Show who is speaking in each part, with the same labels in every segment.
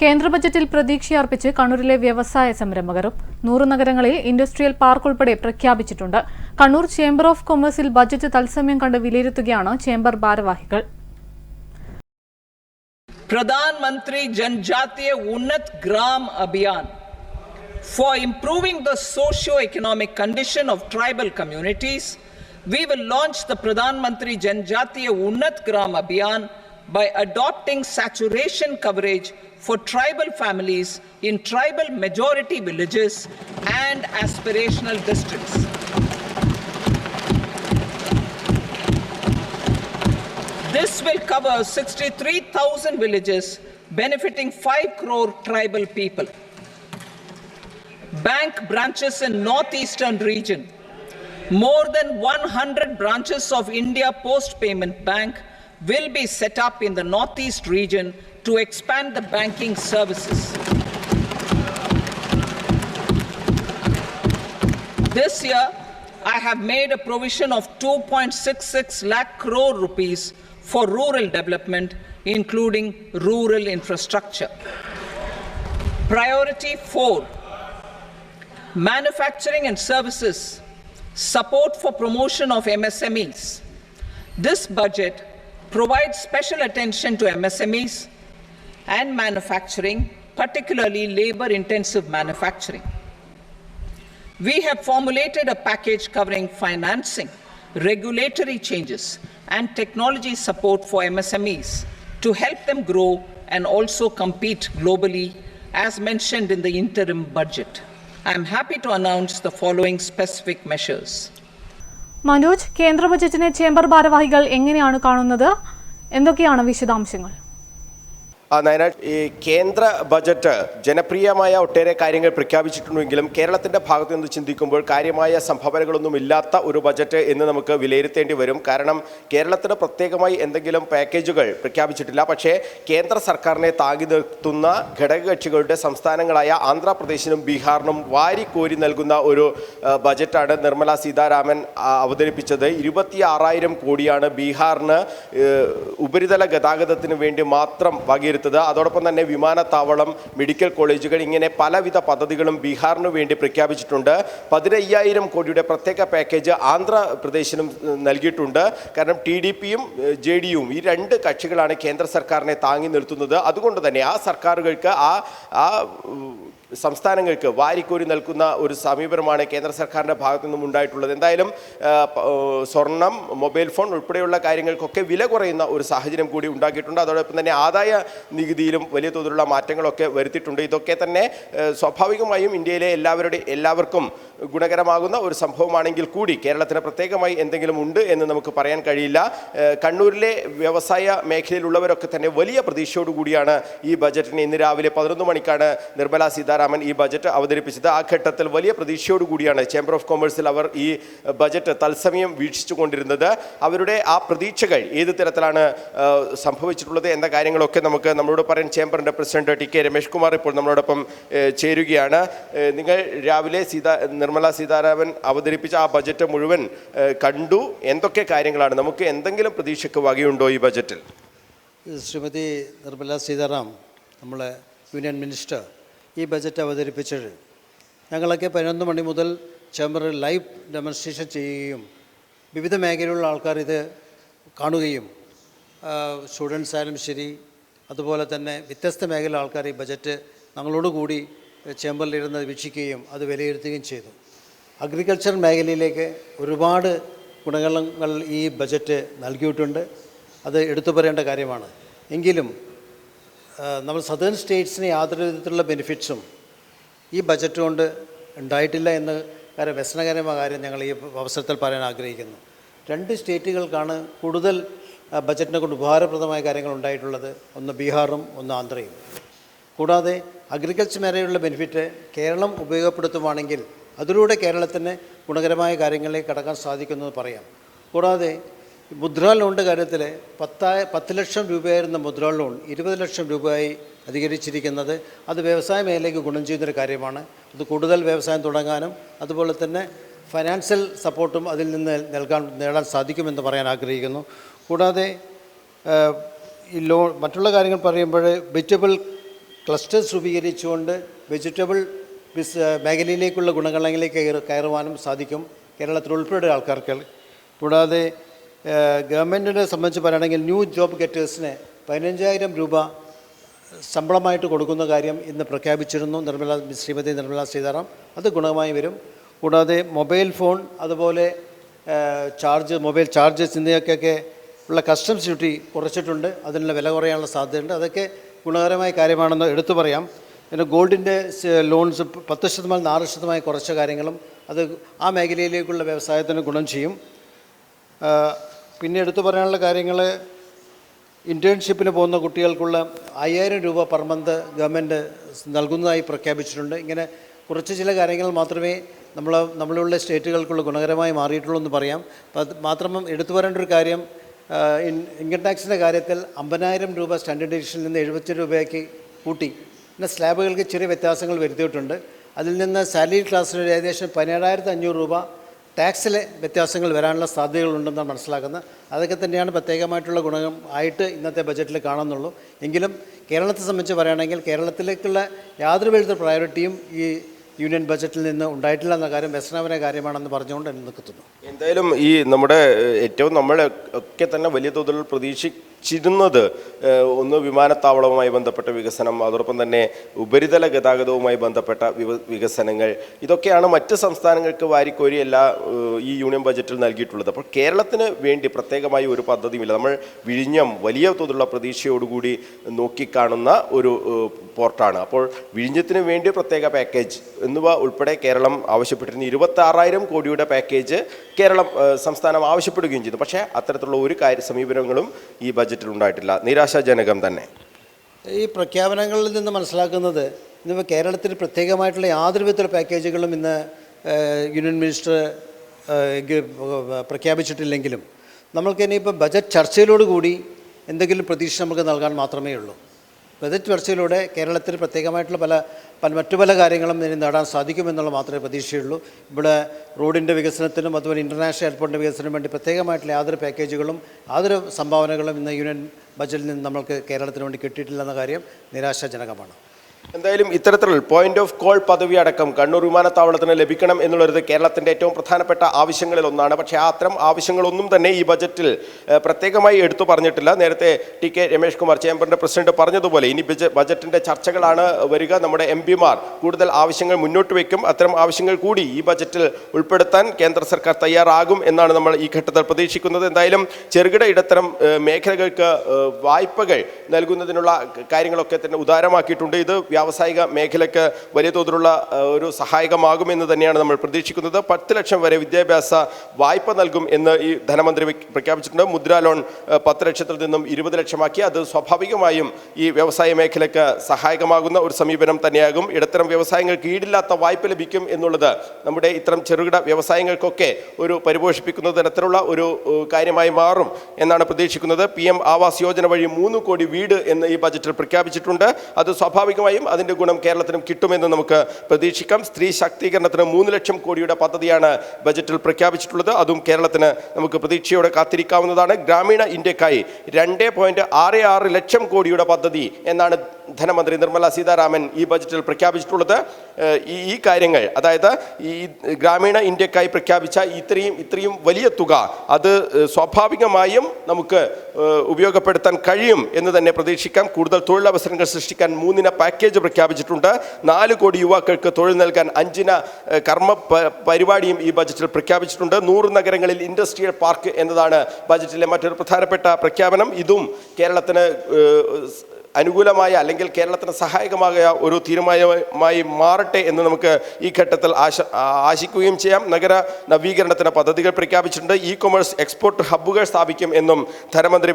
Speaker 1: കേന്ദ്ര ബജറ്റിൽ പ്രതീക്ഷയർപ്പിച്ച് കണ്ണൂരിലെ വ്യവസായ സംരംഭകരും നൂറ് നഗരങ്ങളിൽ ഇൻഡസ്ട്രിയൽ പാർക്ക് ഉൾപ്പെടെ പ്രഖ്യാപിച്ചിട്ടുണ്ട്. കണ്ണൂർ ചേംബർ ഓഫ് കൊമേഴ്സിൽ ബജറ്റ് തത്സമയം കണ്ട് വിലയിരുത്തുകയാണ് ചേംബർ ഭാരവാഹികൾ.
Speaker 2: Pradhanmantri Janjatiya Unnat Gram Abhiyan. For improving the socio economic condition of tribal communities we will launch the Pradhanmantri Janjatiya Unnat Gram Abhiyan by adopting saturation coverage for tribal families in tribal majority villages and aspirational districts This will cover 63,000 villages, benefiting 5 crore tribal people. Bank branches in northeastern region. More than 100 branches of India Post Payment Bank will be set up in the northeast region to expand the banking services. This year, I have made a provision of 2.66 lakh crore rupees for rural development, including rural infrastructure. Priority four manufacturing and services, support for promotion of MSMEs. This budget provides special attention to MSMEs and manufacturing, particularly labor intensive manufacturing. We have formulated a package covering financing, regulatory changes, and technology support for MSMEs to help them grow and also compete globally, as mentioned in the interim budget. I am happy to announce the following specific measures.
Speaker 1: Manoj കേന്ദ്ര ബജറ്റിനെ chamber ഭാരവാഹികൾ എങ്ങനെയാണ് കാണുന്നത്? എന്തൊക്കെയാണ് വിശദാംശങ്ങൾ?
Speaker 3: നയനാട് ഈ കേന്ദ്ര budget ജനപ്രിയമായ ഒട്ടേറെ കാര്യങ്ങൾ പ്രഖ്യാപിച്ചിട്ടുണ്ടെങ്കിലും കേരളത്തിന്റെ ഭാഗത്തു നിന്ന് ചിന്തിക്കുമ്പോൾ കാര്യമായ സംഭാവനകളൊന്നും ഇല്ലാത്ത ഒരു ബജറ്റ് എന്ന് നമുക്ക് വിലയിരുത്തേണ്ടി വരും. കാരണം കേരളത്തിന് പ്രത്യേകമായി എന്തെങ്കിലും പാക്കേജുകൾ പ്രഖ്യാപിച്ചിട്ടില്ല. പക്ഷേ കേന്ദ്ര സർക്കാരിനെ താങ്ങി നിർത്തുന്ന ഘടകകക്ഷികളുടെ സംസ്ഥാനങ്ങളായ ആന്ധ്രാപ്രദേശിനും ബീഹാറിനും വാരിക്കോരി നൽകുന്ന ഒരു ബജറ്റാണ് നിർമ്മല സീതാരാമൻ അവതരിപ്പിച്ചത്. ഇരുപത്തി ആറായിരം കോടിയാണ് ബീഹാറിന് ഉപരിതല ഗതാഗതത്തിന് വേണ്ടി മാത്രം വകയിരുത്തത് അതോടൊപ്പം തന്നെ വിമാനത്താവളം മെഡിക്കൽ കോളേജുകൾ ഇങ്ങനെ പലവിധ പദ്ധതികളും ബീഹാറിന് വേണ്ടി പ്രഖ്യാപിച്ചിട്ടുണ്ട്. പതിനയ്യായിരം കോടിയുടെ പ്രത്യേക പാക്കേജ് ആന്ധ്രാപ്രദേശിനും നൽകിയിട്ടുണ്ട്. കാരണം ടി ഡി പിയും ജെ ഡി യുവും ഈ രണ്ട് കക്ഷികളാണ് കേന്ദ്ര സർക്കാരിനെ താങ്ങി നിർത്തുന്നത്. അതുകൊണ്ട് തന്നെ ആ സർക്കാരുകൾക്ക് ആ ആ സംസ്ഥാനങ്ങൾക്ക് വാരിക്കോരി നൽകുന്ന ഒരു സമീപനമാണ് കേന്ദ്ര സർക്കാരിന്റെ ഭാഗത്തു നിന്നും ഉണ്ടായിട്ടുള്ളത്. എന്തായാലും സ്വർണം മൊബൈൽ ഫോൺ ഉൾപ്പെടെയുള്ള കാര്യങ്ങൾക്കൊക്കെ വില കുറയുന്ന ഒരു സാഹചര്യം കൂടി ഉണ്ടാക്കിയിട്ടുണ്ട്. അതോടൊപ്പം തന്നെ ആദായ നികുതിയിലും വലിയ തോതിലുള്ള മാറ്റങ്ങളൊക്കെ വരുത്തിയിട്ടുണ്ട്. ഇതൊക്കെ തന്നെ സ്വാഭാവികമായും ഇന്ത്യയിലെ എല്ലാവരുടെ എല്ലാവർക്കും ഗുണകരമാകുന്ന ഒരു സംഭവമാണെങ്കിൽ കൂടി കേരളത്തിന് പ്രത്യേകമായി എന്തെങ്കിലും ഉണ്ട് എന്ന് നമുക്ക് പറയാൻ കഴിയില്ല. കണ്ണൂരിലെ വ്യവസായ മേഖലയിലുള്ളവരൊക്കെ തന്നെ വലിയ പ്രതീക്ഷയോടുകൂടിയാണ് ഈ ബജറ്റിനെ ഇന്ന് രാവിലെ പതിനൊന്ന് മണിക്കാണ് നിർമ്മല സീതാരാമൻ ഈ ബജറ്റ് അവതരിപ്പിച്ചത്. ആ ഘട്ടത്തിൽ വലിയ പ്രതീക്ഷയോടുകൂടിയാണ് ചേംബർ ഓഫ് കൊമേഴ്സിൽ അവർ ഈ ബജറ്റ് തത്സമയം വീക്ഷിച്ചു കൊണ്ടിരുന്നത് അവരുടെ ആ പ്രതീക്ഷകൾ ഏത് തരത്തിലാണ് സംഭവിച്ചിട്ടുള്ളത് എന്ന കാര്യങ്ങളൊക്കെ നമുക്ക് നമ്മളോട് പറയാൻ ചേംബറിന്റെ president T K Ramesh Kumar ഇപ്പോൾ നമ്മളോടൊപ്പം ചേരുകയാണ്. നിങ്ങൾ രാവിലെ സീതാ നിർമ്മല സീതാരാമൻ അവതരിപ്പിച്ച ആ ബജറ്റ് മുഴുവൻ കണ്ടു. എന്തൊക്കെ കാര്യങ്ങളാണ്? നമുക്ക് എന്തെങ്കിലും പ്രതീക്ഷയ്ക്ക് വകയുണ്ടോ ഈ ബജറ്റിൽ
Speaker 4: ശ്രീമതി നിർമ്മല സീതാറാം നമ്മളെ യൂണിയൻ മിനിസ്റ്റർ ഈ ബജറ്റ് അവതരിപ്പിച്ചത്. ഞങ്ങളൊക്കെ പതിനൊന്ന് മണി മുതൽ ചേംബറിൽ ലൈവ് ഡെമോൺസ്ട്രേഷൻ ചെയ്യുകയും വിവിധ മേഖലയിലുള്ള ആൾക്കാർ ഇത് കാണുകയും സ്റ്റുഡൻസ് ആയാലും ശരി അതുപോലെ തന്നെ വ്യത്യസ്ത മേഖല ആൾക്കാർ ഈ ബജറ്റ് ഞങ്ങളോടുകൂടി ചേംബറിലിരുന്ന് വീക്ഷിക്കുകയും അത് വിലയിരുത്തുകയും ചെയ്തു. അഗ്രികൾച്ചർ മേഖലയിലേക്ക് ഒരുപാട് ഗുണഗണങ്ങൾ ഈ ബജറ്റ് നൽകിയിട്ടുണ്ട്. അത് എടുത്തു പറയേണ്ട കാര്യമാണ്. എങ്കിലും നമ്മൾ സദേൺ സ്റ്റേറ്റ്സിന് യാതൊരു വിധത്തിലുള്ള ബെനിഫിറ്റ്സും ഈ ബജറ്റ് കൊണ്ട് ഉണ്ടായിട്ടില്ല എന്ന് കാര്യം വ്യസനകരമായ കാര്യം ഞങ്ങൾ ഈ അവസരത്തിൽ പറയാൻ ആഗ്രഹിക്കുന്നു. രണ്ട് സ്റ്റേറ്റുകൾക്കാണ് കൂടുതൽ ബജറ്റിനെ കൊണ്ട് ഉപകാരപ്രദമായ കാര്യങ്ങൾ ഉണ്ടായിട്ടുള്ളത്. ഒന്ന് ബീഹാറും ഒന്ന് ആന്ധ്രയും. കൂടാതെ അഗ്രികൾച്ചർ മേഖലയിലുള്ള ബെനിഫിറ്റ് കേരളം ഉപയോഗപ്പെടുത്തുവാണെങ്കിൽ അതിലൂടെ കേരളത്തിന് ഗുണകരമായ കാര്യങ്ങളിലേക്ക് കടക്കാൻ സാധിക്കുമെന്ന് പറയാം. കൂടാതെ മുദ്രാ ലോണിന്റെ കാര്യത്തിൽ പത്തായ പത്ത് ലക്ഷം രൂപയായിരുന്ന മുദ്രാ ലോൺ ഇരുപത് ലക്ഷം രൂപയായി അധികരിച്ചിരിക്കുന്നത്. അത് വ്യവസായ മേഖലയ്ക്ക് ഗുണം ചെയ്യുന്നൊരു കാര്യമാണ്. അത് കൂടുതൽ വ്യവസായം തുടങ്ങാനും അതുപോലെ തന്നെ ഫൈനാൻഷ്യൽ സപ്പോർട്ടും അതിൽ നിന്ന് നൽകാൻ നേടാൻ സാധിക്കുമെന്ന് പറയാൻ ആഗ്രഹിക്കുന്നു. കൂടാതെ ഈ ലോൺ മറ്റുള്ള കാര്യങ്ങൾ പറയുമ്പോൾ വെജിറ്റബിൾ ക്ലസ്റ്റേഴ്സ് രൂപീകരിച്ചുകൊണ്ട് വെജിറ്റബിൾ ബിസ് മേഖലയിലേക്കുള്ള ഗുണങ്ങളിലേക്ക് കയറുവാനും സാധിക്കും. കേരളത്തിൽ ഉൾപ്പെടെ ആൾക്കാർക്ക്. കൂടാതെ ഗവൺമെന്റിനെ സംബന്ധിച്ച് പറയുകയാണെങ്കിൽ ന്യൂ ജോബ് ഗെറ്റേഴ്സിന് പതിനഞ്ചായിരം രൂപ ശമ്പളമായിട്ട് കൊടുക്കുന്ന കാര്യം ഇന്ന് പ്രഖ്യാപിച്ചിരുന്നു. നിർമ്മല ശ്രീമതി നിർമ്മല സീതാറാം. അത് ഗുണമായി വരും. കൂടാതെ മൊബൈൽ ഫോൺ അതുപോലെ ചാർജ് മൊബൈൽ ചാർജ് എന്നിവയ്ക്കൊക്കെ ഉള്ള കസ്റ്റംസ് ഡ്യൂട്ടി കുറച്ചിട്ടുണ്ട്. അതിനുള്ള വില കുറയാനുള്ള സാധ്യതയുണ്ട്. അതൊക്കെ ഗുണകരമായ കാര്യമാണെന്ന് എടുത്തു പറയാം. പിന്നെ ഗോൾഡിന്റെ ലോൺസ് പത്ത് ശതമാനം ആറ് ശതമാനം കുറച്ച കാര്യങ്ങളും അത് ആ മേഖലയിലേക്കുള്ള വ്യവസായത്തിന് ഗുണം ചെയ്യും. പിന്നെ എടുത്തു പറയാനുള്ള കാര്യങ്ങൾ ഇന്റേൺഷിപ്പിന് പോകുന്ന കുട്ടികൾക്കുള്ള അയ്യായിരം രൂപ പെർ മന്ത് ഗവൺമെന്റ് നൽകുന്നതായി പ്രഖ്യാപിച്ചിട്ടുണ്ട്. ഇങ്ങനെ കുറച്ച് ചില കാര്യങ്ങൾ മാത്രമേ നമ്മൾ നമ്മളുള്ള സ്റ്റേറ്റുകൾക്കുള്ള ഗുണകരമായി മാറിയിട്ടുള്ളൂ എന്ന് പറയാം. മാത്രം എടുത്തു പറയേണ്ട ഒരു കാര്യം ഇൻകം ടാക്സിന്റെ കാര്യത്തിൽ അമ്പതിനായിരം രൂപ സ്റ്റാൻഡേർഡ് ഡിവിഷനിൽ നിന്ന് എഴുപത്തി രൂപയാക്കി കൂട്ടി. പിന്നെ സ്ലാബുകൾക്ക് ചെറിയ വ്യത്യാസങ്ങൾ വരുത്തിയിട്ടുണ്ട്. അതിൽ നിന്ന് സാലറി ക്ലാസ്സിന് ഏകദേശം പതിനേഴായിരത്തി അഞ്ഞൂറ് രൂപ ടാക്സിലെ വ്യത്യാസങ്ങൾ വരാനുള്ള സാധ്യതകളുണ്ടെന്നാണ് മനസ്സിലാക്കുന്നത്. അതൊക്കെ തന്നെയാണ് പ്രത്യേകമായിട്ടുള്ള ഗുണം ആയിട്ട് ഇന്നത്തെ ബജറ്റിൽ കാണുന്നുള്ളൂ. എങ്കിലും കേരളത്തെ സംബന്ധിച്ച് പറയുകയാണെങ്കിൽ കേരളത്തിലേക്കുള്ള യാതൊരു വിധ പ്രയോറിറ്റിയും ഈ യൂണിയൻ ബജറ്റിൽ നിന്ന് ഉണ്ടായിട്ടില്ല എന്ന കാര്യം വ്യസനപര കാര്യമാണെന്ന് പറഞ്ഞുകൊണ്ട് എന്നെ നിൽക്കുന്നു
Speaker 3: എന്തായാലും ഈ നമ്മുടെ ഏറ്റവും നമ്മളെ ഒക്കെ തന്നെ വലിയ തോതിൽ പ്രതീക്ഷിച്ചിരുന്നത് ഏഹ്, ഒന്ന് വിമാനത്താവളവുമായി ബന്ധപ്പെട്ട വികസനം അതോടൊപ്പം തന്നെ ഉപരിതല ഗതാഗതവുമായി ബന്ധപ്പെട്ട വികസനങ്ങൾ. ഇതൊക്കെയാണ് മറ്റ് സംസ്ഥാനങ്ങൾക്ക് വാരിക്കോരി എല്ലാ ഈ യൂണിയൻ ബജറ്റിൽ നൽകിയിട്ടുള്ളത്. അപ്പോൾ കേരളത്തിന് വേണ്ടി പ്രത്യേകമായി ഒരു പദ്ധതിയുമില്ല. നമ്മൾ വിഴിഞ്ഞം വലിയ തോതിലുള്ള പ്രതീക്ഷയോടുകൂടി നോക്കിക്കാണുന്ന ഒരു പോർട്ടാണ്. അപ്പോൾ വിഴിഞ്ഞത്തിന് വേണ്ടി പ്രത്യേക പാക്കേജ് എന്നിവ ഉൾപ്പെടെ കേരളം ആവശ്യപ്പെട്ടിരുന്ന. ഇരുപത്തി കോടിയുടെ പാക്കേജ് കേരളം സംസ്ഥാനം ആവശ്യപ്പെടുകയും ചെയ്തു. പക്ഷേ അത്തരത്തിലുള്ള ഒരു കാര്യ സമീപനങ്ങളും ഈ ബജറ്റിൽ ഉണ്ടായിട്ടില്ല. നിരാശാജനകം തന്നെ.
Speaker 4: ഈ പ്രഖ്യാപനങ്ങളിൽ നിന്ന് മനസ്സിലാക്കുന്നത് ഇന്നിപ്പോൾ കേരളത്തിൽ പ്രത്യേകമായിട്ടുള്ള യാതൊരു വിധത്തിലുള്ള പാക്കേജുകളും ഇന്ന് യൂണിയൻ മിനിസ്റ്റർ പ്രഖ്യാപിച്ചിട്ടില്ലെങ്കിലും നമ്മൾക്ക് ഇനിയിപ്പോൾ ബജറ്റ് ചർച്ചയിലോടുകൂടി എന്തെങ്കിലും പ്രതീക്ഷ നമുക്ക് നൽകാൻ മാത്രമേ ഉള്ളൂ ബജറ്റ് ചർച്ചയിലൂടെ കേരളത്തിൽ പ്രത്യേകമായിട്ടുള്ള പല പല മറ്റു പല കാര്യങ്ങളും ഇനി നേടാൻ സാധിക്കുമെന്നുള്ള മാത്രമേ പ്രതീക്ഷയുള്ളൂ. ഇവിടെ റോഡിന്റെ വികസനത്തിനും അതുപോലെ ഇന്റർനാഷണൽ എയർപോർട്ടിന്റെ വികസനത്തിനും വേണ്ടി പ്രത്യേകമായിട്ടുള്ള യാതൊരു പാക്കേജുകളും യാതൊരു സംഭാവനകളും ഇന്ന് യൂണിയൻ ബജറ്റിൽ നിന്ന് നമ്മൾക്ക് കേരളത്തിന് വേണ്ടി കിട്ടിയിട്ടില്ലെന്ന കാര്യം നിരാശാജനകമാണ്.
Speaker 3: എന്തായാലും ഇത്തരത്തിൽ പോയിന്റ് ഓഫ് കോൾ പദവി അടക്കം കണ്ണൂർ വിമാനത്താവളത്തിന് ലഭിക്കണം എന്നുള്ളത് കേരളത്തിന്റെ ഏറ്റവും പ്രധാനപ്പെട്ട ആവശ്യങ്ങളിൽ ഒന്നാണ്. പക്ഷേ അത്തരം ആവശ്യങ്ങളൊന്നും തന്നെ ഈ ബജറ്റിൽ പ്രത്യേകമായി എടുത്തു പറഞ്ഞിട്ടില്ല. നേരത്തെ ടി കെ രമേഷ് കുമാർ ചേംബറിന്റെ പ്രസിഡന്റ് പറഞ്ഞതുപോലെ ഇനി ബജറ്റിന്റെ ചർച്ചകളാണ് വരിക. നമ്മുടെ എം പിമാർ കൂടുതൽ ആവശ്യങ്ങൾ മുന്നോട്ട് വയ്ക്കും അത്തരം ആവശ്യങ്ങൾ കൂടി ഈ ബജറ്റിൽ ഉൾപ്പെടുത്താൻ കേന്ദ്ര സർക്കാർ തയ്യാറാകും എന്നാണ് നമ്മൾ ഈ ഘട്ടത്തിൽ പ്രതീക്ഷിക്കുന്നത്. എന്തായാലും ചെറുകിട ഇടത്തരം മേഖലകൾക്ക് വായ്പകൾ നൽകുന്നതിനുള്ള കാര്യങ്ങളൊക്കെ തന്നെ ഉദാരമാക്കിയിട്ടുണ്ട്. ഇത് വ്യാവസായിക മേഖലയ്ക്ക് വലിയ തോതിലുള്ള ഒരു സഹായകമാകുമെന്ന് തന്നെയാണ് നമ്മൾ പ്രതീക്ഷിക്കുന്നത്. പത്ത് ലക്ഷം വരെ വിദ്യാഭ്യാസ വായ്പ നൽകും എന്ന് ഈ ധനമന്ത്രി പ്രഖ്യാപിച്ചിട്ടുണ്ട്. മുദ്രാ ലോൺ പത്ത് ലക്ഷത്തിൽ നിന്നും ഇരുപത് ലക്ഷമാക്കി അത് സ്വാഭാവികമായും ഈ വ്യവസായ മേഖലയ്ക്ക് സഹായകമാകുന്ന ഒരു സമീപനം തന്നെയാകും. ഇടത്തരം വ്യവസായങ്ങൾക്ക് ഈടില്ലാത്ത വായ്പ ലഭിക്കും എന്നുള്ളത് നമ്മുടെ ഇത്തരം ചെറുകിട വ്യവസായങ്ങൾക്കൊക്കെ ഒരു പരിപോഷിപ്പിക്കുന്ന തരത്തിലുള്ള ഒരു കാര്യമായി മാറും എന്നാണ് പ്രതീക്ഷിക്കുന്നത്. പി എം ആവാസ് യോജന വഴി മൂന്ന് കോടി വീട് എന്ന് ഈ ബജറ്റിൽ പ്രഖ്യാപിച്ചിട്ടുണ്ട്. അത് സ്വാഭാവികമായും അതിന്റെ ഗുണം കേരളത്തിനും കിട്ടുമെന്ന് നമുക്ക് പ്രതീക്ഷിക്കാം. സ്ത്രീ ശാക്തീകരണത്തിന് മൂന്ന് ലക്ഷം കോടിയുടെ പദ്ധതിയാണ് ബജറ്റിൽ പ്രഖ്യാപിച്ചിട്ടുള്ളത്. അതും കേരളത്തിന് നമുക്ക് പ്രതീക്ഷയോടെ കാത്തിരിക്കാവുന്നതാണ്. ഗ്രാമീണ ഇന്ത്യക്കായി രണ്ട് ലക്ഷം കോടിയുടെ പദ്ധതി എന്നാണ് ധനമന്ത്രി നിർമ്മല സീതാരാമൻ ഈ ബജറ്റിൽ പ്രഖ്യാപിച്ചിട്ടുള്ളത് ഈ കാര്യങ്ങൾ. അതായത് ഈ ഗ്രാമീണ ഇന്ത്യക്കായി പ്രഖ്യാപിച്ച ഇത്രയും ഇത്രയും വലിയ തുക അത് സ്വാഭാവികമായും നമുക്ക് ഉപയോഗപ്പെടുത്താൻ കഴിയും എന്ന് തന്നെ പ്രതീക്ഷിക്കാം. കൂടുതൽ തൊഴിലവസരങ്ങൾ സൃഷ്ടിക്കാൻ മൂന്നിന പാക്കേജ് പ്രഖ്യാപിച്ചിട്ടുണ്ട്. നാല് കോടി യുവാക്കൾക്ക് തൊഴിൽ നൽകാൻ അഞ്ചിന കർമ്മ പരിപാടിയും ഈ ബജറ്റിൽ പ്രഖ്യാപിച്ചിട്ടുണ്ട്. നൂറ് നഗരങ്ങളിൽ ഇൻഡസ്ട്രിയൽ പാർക്ക് എന്നതാണ് ബജറ്റിലെ മറ്റൊരു പ്രധാനപ്പെട്ട പ്രഖ്യാപനം. ഇതും കേരളത്തിന് അനുകൂലമായ അല്ലെങ്കിൽ കേരളത്തിന് സഹായകമായ ഒരു തീരുമാനമായി മാറട്ടെ എന്ന് നമുക്ക് ഈ ഘട്ടത്തിൽ ആശ ആശിക്കുകയും ചെയ്യാം. നഗര നവീകരണത്തിന് പദ്ധതികൾ പ്രഖ്യാപിച്ചിട്ടുണ്ട്. ഇ കൊമേഴ്സ് എക്സ്പോർട്ട് ഹബ്ബുകൾ സ്ഥാപിക്കും എന്നും ധനമന്ത്രി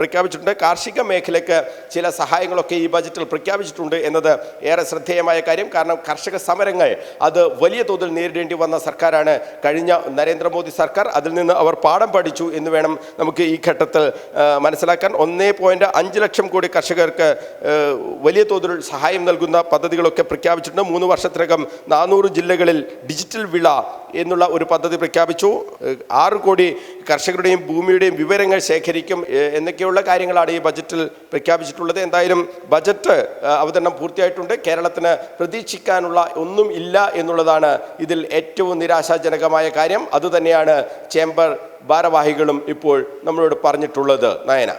Speaker 3: പ്രഖ്യാപിച്ചിട്ടുണ്ട്. കാർഷിക മേഖലയ്ക്ക് ചില സഹായങ്ങളൊക്കെ ഈ ബജറ്റിൽ പ്രഖ്യാപിച്ചിട്ടുണ്ട് എന്നത് ഏറെ ശ്രദ്ധേയമായ കാര്യം. കാരണം കർഷക സമരങ്ങൾ അത് വലിയ തോതിൽ നേരിടേണ്ടി വന്ന സർക്കാരാണ്. കഴിഞ്ഞ നരേന്ദ്രമോദി സർക്കാർ അതിൽ നിന്ന് അവർ പാഠം പഠിച്ചു എന്ന് വേണം നമുക്ക് ഈ ഘട്ടത്തിൽ മനസ്സിലാക്കാൻ. ഒന്നേ ലക്ഷം കോടി കർഷകർക്ക് കർഷകർക്ക് വലിയ തോതിൽ സഹായം നൽകുന്ന പദ്ധതികളൊക്കെ പ്രഖ്യാപിച്ചിട്ടുണ്ട്. മൂന്ന് വർഷത്തിനകം നാനൂറ് ജില്ലകളിൽ ഡിജിറ്റൽ വിള എന്നുള്ള ഒരു പദ്ധതി പ്രഖ്യാപിച്ചു. ആറ് കോടി കർഷകരുടെയും ഭൂമിയുടെയും വിവരങ്ങൾ ശേഖരിക്കും എന്നൊക്കെയുള്ള കാര്യങ്ങളാണ് ഈ ബജറ്റിൽ പ്രഖ്യാപിച്ചിട്ടുള്ളത്. എന്തായാലും ബജറ്റ് അവതരണം പൂർത്തിയായിട്ടുണ്ട്. കേരളത്തിന് പ്രതീക്ഷിക്കാനുള്ള ഒന്നും ഇല്ല എന്നുള്ളതാണ് ഇതിൽ ഏറ്റവും നിരാശാജനകമായ കാര്യം. അതുതന്നെയാണ് ചേംബർ ഭാരവാഹികളും ഇപ്പോൾ നമ്മളോട് പറഞ്ഞിട്ടുള്ളത്. നയന.